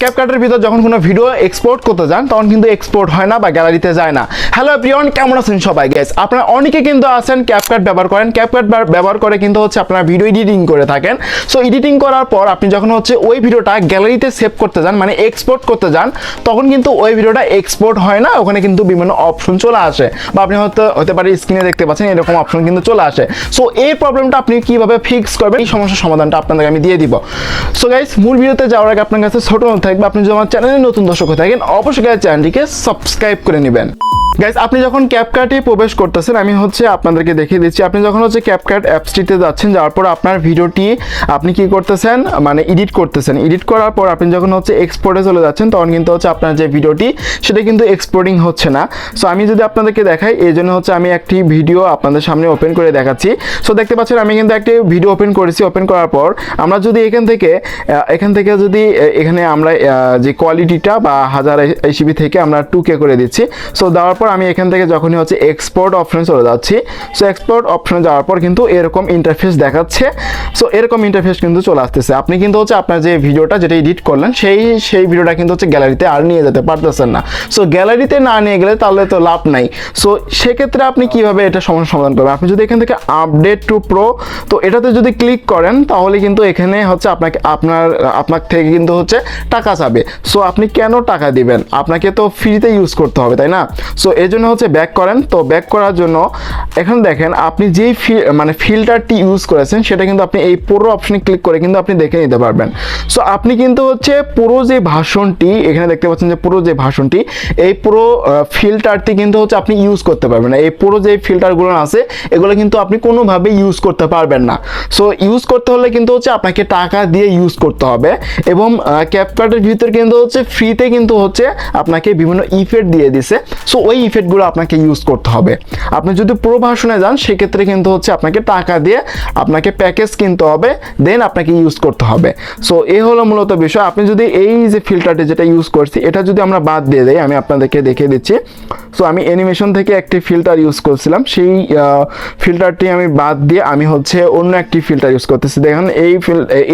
ক্যাপকাটের ভিতর যখন কোনো ভিডিও এক্সপোর্ট করতে যান, তখন কিন্তু এক্সপোর্ট হয় না বা গ্যালারিতে যায় না। হ্যালো প্রিয়ন কেমন আছেন সবাই? গেস আপনারা অনেকে কিন্তু আছেন ক্যাপকাট ব্যবহার করেন। ক্যাপকাট ব্যবহার করে কিন্তু হচ্ছে আপনারা ভিডিও এডিটিং করে থাকেন। সো এডিটিং করার পর আপনি যখন হচ্ছে ওই ভিডিওটা গ্যালারিতে সেভ করতে যান মানে এক্সপোর্ট করতে যান, তখন কিন্তু ওই ভিডিওটা এক্সপোর্ট হয় না। ওখানে কিন্তু বিভিন্ন অপশন চলে আসে। বা আপনি হয়তো, হতে পারে স্ক্রিনে দেখতে পাচ্ছেন, এরকম অপশন কিন্তু চলে আসে। সো এই প্রবলেমটা আপনি কীভাবে ফিক্স করবেন? এই সমস্যার সমাধানটা আপনাদেরকে আমি দিয়ে দিব। সো গাইস মূল ভিডিওতে যাওয়ার আগে আপনার কাছে ছোট থাকবে, আপনি যদি আমার চ্যানেলে নতুন দর্শক থাকেন, অবশ্যই চ্যানেলটিকে সাবস্ক্রাইব করে নেবেন। গাইস আপনি যখন ক্যাপকাটে প্রবেশ করতেছেন, আমি হচ্ছে আপনাদেরকে দেখিয়ে দিচ্ছি, আপনি যখন হচ্ছে ক্যাপকাট অ্যাপসটিতে যাচ্ছেন, যাওয়ার পর আপনার ভিডিওটি আপনি কি করতেছেন মানে এডিট করতেছেন। এডিট করার পর আপনি যখন হচ্ছে এক্সপোর্টে চলে যাচ্ছেন, তখন কিন্তু হচ্ছে আপনার যে ভিডিওটি, সেটা কিন্তু এক্সপোর্টিং হচ্ছে না। সো আমি যদি আপনাদেরকে দেখাই, এই জন্য হচ্ছে আমি একটি ভিডিও আপনাদের সামনে ওপেন করে দেখাচ্ছি। সো দেখতে পাচ্ছেন, আমি কিন্তু একটি ভিডিও ওপেন করেছি। ওপেন করার পর আমরা যদি এখান থেকে এখান থেকে যদি এখানে আমরা যে কোয়ালিটিটা বা হাজার এইচবি থেকে আমরা টু কে করে দিচ্ছি। সো দেওয়ার পর আমি এখান থেকে যখনই হচ্ছে এক্সপোর্ট অপশনে চলে যাচ্ছি সো এক্সপোর্ট অপশনে যাওয়ার পর কিন্তু এরকম ইন্টারফেস দেখাচ্ছে। সো এরকম ইন্টারফেস কিন্তু চলে আসতেছে। আপনি কিন্তু হচ্ছে আপনার যে ভিডিওটা যেটা এডিট করলেন, সেই সেই ভিডিওটা কিন্তু হচ্ছে গ্যালারিতে আর নিয়ে যেতে পারতেছেন না। সো গ্যালারিতে না নিয়ে গেলে তাহলে তো লাভ নাই। সো সেক্ষেত্রে আপনি কীভাবে এটা সমস্যা সমাধান করবেন? আপনি যদি এখান থেকে আপডেট টু প্রো তো এটাতে যদি ক্লিক করেন, তাহলে কিন্তু এখানে হচ্ছে আপনাকে, আপনার আপনার থেকে কিন্তু হচ্ছে টাকা চাবে। সো আপনি কেন টাকা দিবেন? আপনাকে তো ফ্রিতে ইউজ করতে হবে, তাই না? সো এই জন্য হচ্ছে ব্যাক করেন। তো ব্যাক করার জন্য এখন দেখেন, আপনি যেই মানে ফিল্টারটি ইউজ করেছেন, সেটা কিন্তু আপনি এই পুরো অপশনে ক্লিক করে কিন্তু আপনি দেখে নিতে পারবেন। সো আপনি কিন্তু হচ্ছে পুরো যে ভাষণটি, এখানে দেখতে পাচ্ছেন যে পুরো যে ভাষণটি, এই পুরো ফিল্টারটি কিন্তু হচ্ছে আপনি ইউজ করতে পারবেন না। এই পুরো যে ফিল্টারগুলো আছে, এগুলো কিন্তু আপনি কোনোভাবে ইউজ করতে পারবেন না। সো ইউজ করতে হলে কিন্তু হচ্ছে আপনাকে টাকা দিয়ে ইউজ করতে হবে এবং ক্যাপকাটের ভিতর কিন্তু হচ্ছে ফ্রিতে কিন্তু হচ্ছে আপনাকে বিভিন্ন ইফেক্ট দিয়ে দিছে। সো ওই ইফেক্টগুলো আপনাকে ইউজ করতে হবে। আপনি যদি পুরো ভাষণে যান, সেক্ষেত্রে কিন্তু হচ্ছে আপনাকে টাকা দিয়ে আপনাকে প্যাকেজ কিনতে হবে, দেন আপনাকে ইউজ করতে হবে। সো এই হলো মূলত বিষয়। আপনি যদি এই যে ফিল্টারটি যেটা ইউজ করছি, এটা যদি আমরা বাদ দিয়ে দেই, আমি আপনাদেরকে দেখিয়ে দিচ্ছি। সো আমি অ্যানিমেশন থেকে একটি ফিল্টার ইউজ করছিলাম। সেই ফিল্টারটি আমি বাদ দিয়ে আমি হচ্ছে অন্য একটি ফিল্টার ইউজ করতেছি। দেখেন, এই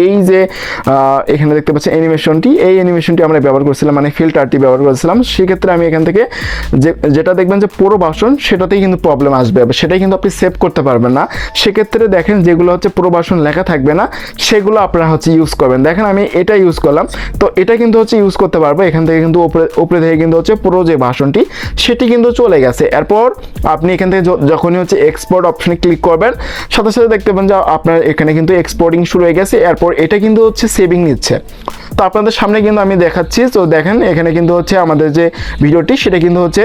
এই যে এখানে দেখতে পাচ্ছেন অ্যানিমেশনটি এই অ্যানিমেশনটি আমরা ব্যবহার করছিলাম মানে ফিল্টারটি ব্যবহার করেছিলাম। সেক্ষেত্রে আমি এখান থেকে যে, যেটা দেখবেন যে পুরো ভাষণ সেটাতেই কিন্তু প্রবলেম আসবে। সেটাই কিন্তু আপনি সেভ করতে পারবেন না। সেক্ষেত্রে দেখেন যেগুলো হচ্ছে পুরো ভাষণ লেখা থাকবে না, সেগুলো আপনারা হচ্ছে ইউজ করবেন। দেখেন আমি এটা ইউজ করলাম, তো এটা কিন্তু হচ্ছে ইউজ করতে পারব। এখান থেকে কিন্তু উপরে উপরে থেকে কিন্তু হচ্ছে পুরো যে ভাষণটি সেটি কিন্তু চলে গেছে। এরপর আপনি এখান থেকে যখনই হচ্ছে এক্সপোর্ট অপশনে ক্লিক করবেন, সাথে সাথে দেখতে পাবেন যে আপনার এখানে কিন্তু এক্সপোর্টিং শুরু হয়ে গেছে। এরপর এটা কিন্তু হচ্ছে সেভিং নিচ্ছে। তো আপনাদের সামনে কিন্তু আমি দেখাচ্ছি। তো দেখেন এখানে কিন্তু হচ্ছে আমাদের যে ভিডিওটি সেটা কিন্তু হচ্ছে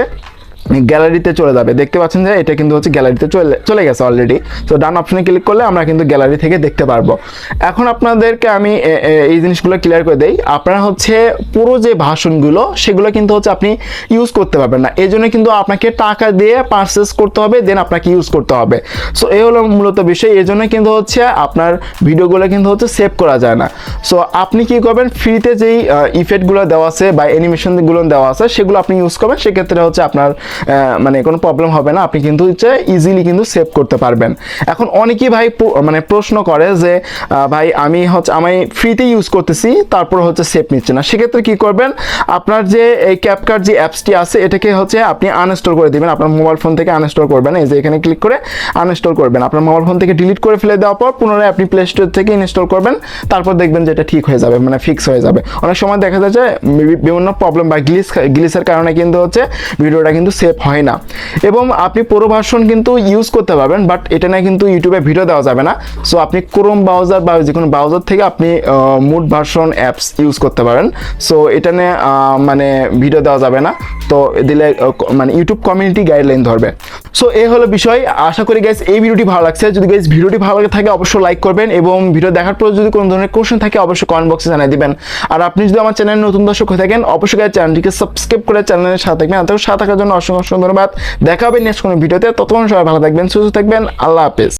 গ্যালারিতে চলে যাবে। দেখতে পাচ্ছেন যে এটা কিন্তু হচ্ছে গ্যালারিতে চলে চলে গেছে অলরেডি তো ডান অপশনে ক্লিক করলে আমরা কিন্তু গ্যালারি থেকে দেখতে পারব। এখন আপনাদেরকে আমি এই জিনিসগুলো ক্লিয়ার করে দেই। আপনারা হচ্ছে পুরো যে ভাষণগুলো, সেগুলো কিন্তু হচ্ছে আপনি ইউজ করতে পারবেন না। এই জন্য কিন্তু আপনাকে টাকা দিয়ে পারচেস করতে হবে দেন আপনাকে ইউজ করতে হবে। সো এই হলো মূলত বিষয়। এই জন্য কিন্তু হচ্ছে আপনার ভিডিওগুলো কিন্তু হচ্ছে সেভ করা যায় না। সো আপনি কি করবেন? ফ্রিতে যেই ইফেক্টগুলো দেওয়া আছে বা অ্যানিমেশনগুলো দেওয়া আছে, সেগুলো আপনি ইউজ করবেন। সেক্ষেত্রে হচ্ছে আপনার মানে কোনো প্রবলেম হবে না। আপনি কিন্তু হচ্ছে ইজিলি কিন্তু সেভ করতে পারবেন। এখন অনেকেই ভাই মানে প্রশ্ন করে যে ভাই আমি হচ্ছে, আমি ফ্রিতে ইউজ করতেছি, তারপর হচ্ছে সেভ নিচ্ছে না। সেক্ষেত্রে কি করবেন, আপনার যে এই ক্যাপকার্ট যে অ্যাপসটি আছে, এটাকে হচ্ছে আপনি আনইনস্টল করে দিবেন। আপনার মোবাইল ফোন থেকে আনইনস্টল করবেন। এই যে এখানে ক্লিক করে আনইনস্টল করবেন। আপনার মোবাইল ফোন থেকে ডিলিট করে ফেলে দেওয়ার পর পুনরায় আপনি প্লে স্টোর থেকে ইনস্টল করবেন। তারপর দেখবেন যে এটা ঠিক হয়ে যাবে মানে ফিক্স হয়ে যাবে। অনেক সময় দেখা যায় যে বিভিন্ন প্রবলেম বা গ্লিস গ্লিসের কারণে কিন্তু হচ্ছে, ভিডিওটা কিন্তু সেভ হয় না। এবং আপনি পুরো ভার্সন কিন্তু ইউজ করতে পারবেন বাট এটা নিয়ে কিন্তু ইউটিউবে ভিডিও দেওয়া যাবে না। সো আপনি ক্রোম ব্রাউজার বা যে কোনো ব্রাউজার থেকে আপনি মুড ভার্সন অ্যাপস ইউজ করতে পারেন। সো এটা নিয়ে মানে ভিডিও দেওয়া যাবে না। তো, দিলে মানে ইউটিউব কমিউনিটি গাইডলাইন ধরবে। সো এই হলো বিষয়। আশা করি গাইজ এই ভিডিওটি ভালো লাগছে। যদি গাইজ ভিডিওটি ভালো লাগে থাকে, অবশ্যই লাইক করবেন এবং ভিডিও দেখার পর যদি কোনো ধরনের কোশ্চেন থাকে, অবশ্যই কমেন্ট বক্সে জানিয়ে দিবেন। আর আপনি যদি আমার চ্যানেল নতুন দর্শক হয়ে থাকেন, অবশ্যই চ্যানেলটিকে সাবস্ক্রাইব করে চ্যানেলের সাথে থাকবেন। আর সাথে থাকার জন্য অসংখ্য ধন্যবাদ দেখা হবে নেক্সট কোনো ভিডিওতে। ততক্ষণ সবাই ভালো থাকবেন, সুস্থ থাকবেন। আল্লাহ হাফেজ।